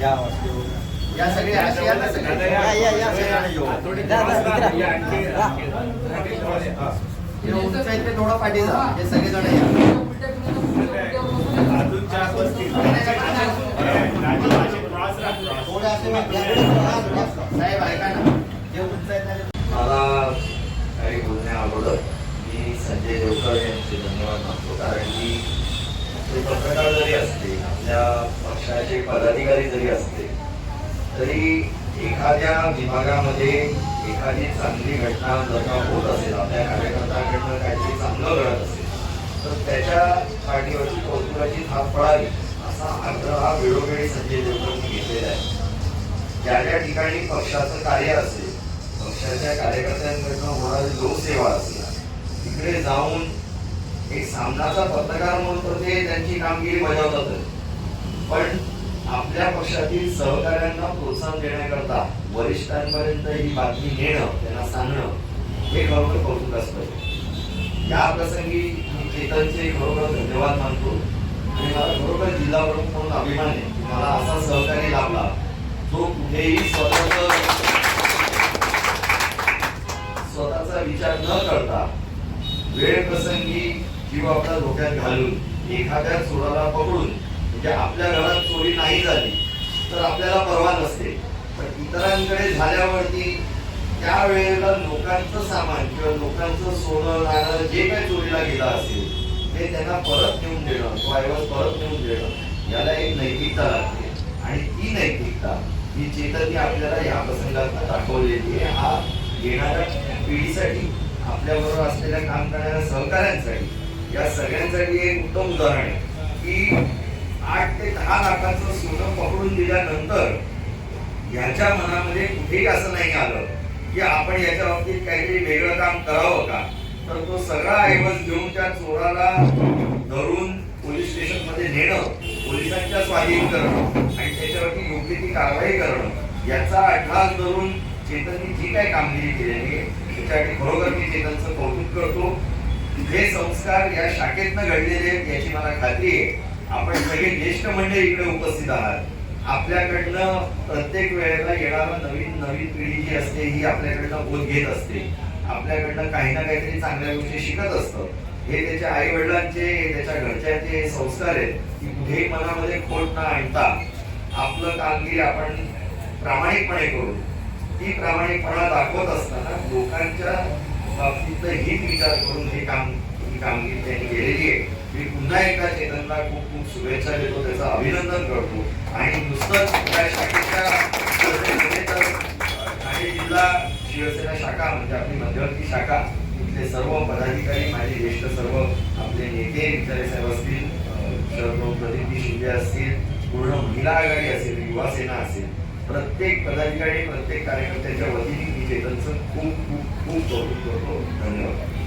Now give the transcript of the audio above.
या वस्तू. या या ना सगळ्या. या, या, या. हे उंच आहेत ते थोडं पाठी जा. हे सगळेजण या. अजून चार बसतील मला काही बोलण्या अगोदर मी संजय देवकर यांचे धन्यवाद मानतो. कारण की ते पत्रकार जरी असते आपल्या पक्षाचे पदाधिकारी जरी असते तरी एखाद्या विभागामध्ये एखादी चांगली घटना जर का होत असेल आपल्या कार्यकर्त्यांकडनं काहीतरी चांगलं घडत असेल तर त्याच्या पाठीवरची कौतुकाची थाप पडावी असा आग्रह हा वेळोवेळी संजय देवकरांनी घेतलेला आहे. ज्या ज्या ठिकाणी पक्षाचं कार्य असेल पक्षाच्या कार्यकर्त्यांकडनं होणारी लोकसेवा असेल तिकडे जाऊन एक सामनाचा पत्रकार म्हणून तर ते त्यांची कामगिरी बजावतातच. पण आपल्या पक्षातील सहकाऱ्यांना प्रोत्साहन देण्याकरता वरिष्ठांपर्यंत ही बातमी नेणं त्यांना सांगणं हे खरोखर कौतुकास्पद या प्रसंगी मी चेतनचे खरोखर धन्यवाद मानतो. आणि मला खरोखर जिल्हा प्रमुख म्हणून अभिमान आहे की मला असा सहकारी लाभला जो कुठेही स्वतःच स्वतःचा विचार न करता वेळ प्रसंगी जीव आपला धोक्यात घालून एखाद्या चोराला पकडून म्हणजे आपल्या घरात चोरी नाही झाली तर आपल्याला परवा नसते. पण इतरांकडे झाल्यावरती त्यावेळेला लोकांचं सामान किंवा लोकांचं सोनं नाणं जे काही चोरीला गेलं असेल ते त्यांना परत नेऊन देणं तो ऐवज परत नेऊन देणं याला एक नैतिकता लागते. आणि ती नैतिकता ही चेतनी आपल्याला या प्रसंगात दाखवलेली आहे. हा येणाऱ्या पिढीसाठी आपल्याबरोबर असलेल्या काम करणाऱ्या सहकाऱ्यांसाठी या सगळ्यांसाठी एक उत्तम उदाहरण आहे. की आठ ते दहा लाखाचं सोनं पकडून दिल्यानंतर याच्या मनामध्ये कुठेही असं नाही आलं की आपण याच्या बाबतीत काहीतरी वेगळं काम करावं का? तर तो सगळा ऐवज घेऊन त्या चोराला धरून पोलीस स्टेशनमध्ये नेणं पोलिसांच्या स्वाधीन करणं आणि त्याच्यावरती योग्य ती कारवाई करणं याचा अठ्ठास धरून चेतननी जी काही कामगिरी केलेली आहे त्याच्यासाठी खरोखर मी चेतनचं कौतुक करतो. हे संस्कार या शाखेतनं घडलेले आहेत याची मला खात्री आहे. आपण सगळे ज्येष्ठ मंडळी इकडे उपस्थित आहात. आपल्याकडनं प्रत्येक वेळेला येणारा नवीन नवीन पिढी जी असते ही आपल्याकडनं बोध घेत असते. आपल्याकडनं काही ना काहीतरी चांगल्या गोष्टी शिकत असतं. हे त्याच्या आई वडिलांचे त्याच्या घरच्यांचे संस्कार आहेत की कुठेही मनामध्ये खोट न आणता आपलं कामगिरी आपण प्रामाणिकपणे करू ती प्रामाणिकपणा दाखवत असताना लोकांच्या बाबतीत हित विचार करून हे काम ही कामगिरी त्यांनी केलेली आहे. मी पुन्हा एकदा चेतनला खूप खूप शुभेच्छा देतो त्याचं अभिनंदन करतो. आणि नुसतंच त्या शाखेच्या तर ठाणे जिल्हा शिवसेना शाखा म्हणजे आपली मध्यवर्ती शाखा इथले सर्व पदाधिकारी माझे ज्येष्ठ सर्व आपले नेते विचारे साहेब असतील अं, शरद प्रदीपजी शिंदे असतील पूर्ण महिला आघाडी असेल युवा सेना असेल प्रत्येक पदाधिकारी प्रत्येक कार्यकर्त्याच्या वतीने मी चेतनचं खूप खूप खूप कौतुक करतो. धन्यवाद.